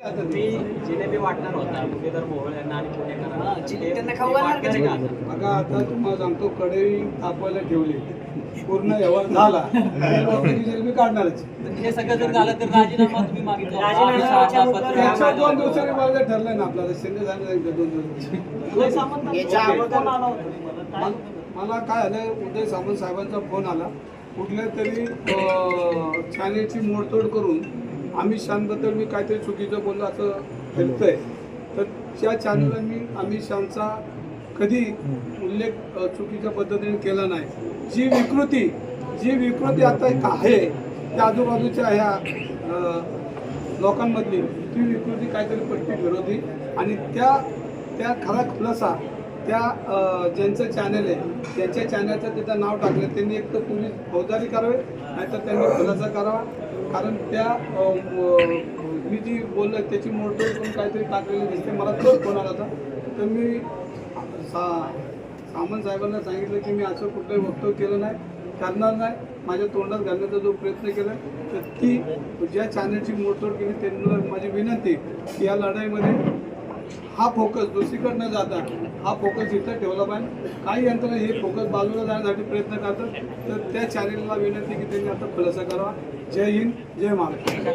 जिलेबी वाटणार होता मुरलीधर मोहोळ यांना आणि पुणेकरांना? बघा आता तुम्हाला सांगतो कढई तापवायला ठेवली. पूर्ण व्यवहार झाला. जिलेबी काढणारच. हे सगळं जर झालं तर राजीनामा तुम्ही मागितला दोन दिवसांनी मला ठरलंय ना आपल्याला शिंदे झाले दोन दिवस. मला- काय आलं उदय सामंत साहेबांचा फोन आला. कुठल्या तरी चॅनेलची मोडतोड करून अमित शहाबद्दल मी काहीतरी चुकीचं बोललो असं फिरतंय तर त्या चॅनलला मी अमित शहाचा कधी उल्लेख चुकीच्या पद्धतीने केला नाही. जी विकृती जी विकृती आता एक आहे त्या आजूबाजूच्या ह्या लोकांमधली ती विकृती काहीतरी पट्टी विरोधी आणि त्या त्या खरा खुलासा त्या ज्यांचं चॅनल आहे त्यांच्या चॅनलचं त्याचं नाव टाकलं. त्यांनी एक तर पोलीस फौजदारी करावे नाहीतर त्यांनी खुलासा करावा. कारण त्या मी जी बोललं त्याची मोडतोड करून काहीतरी टाकलेली दिसते. मला तोच फोन आला होता. तर मी सा सामंत साहेबांना सांगितलं की मी असं कुठलंही वक्तव्य केलं नाही करणार नाही. माझ्या तोंडात घालण्याचा जो प्रयत्न केला तर ती ज्या चॅनलची मोडतोड केली त्यांना माझी विनंती की या लढाईमध्ये हा फोकस दुसरीकडे न जाता हा फोकस इथं ठेवला पाहिजे. काही यंत्रणा हे फोकस बाजूला जाण्यासाठी प्रयत्न करतात. तर त्या चॅनेलला विनंती की त्यांनी आता खुलासा करावा. जय हिंद जय महाराष्ट्र.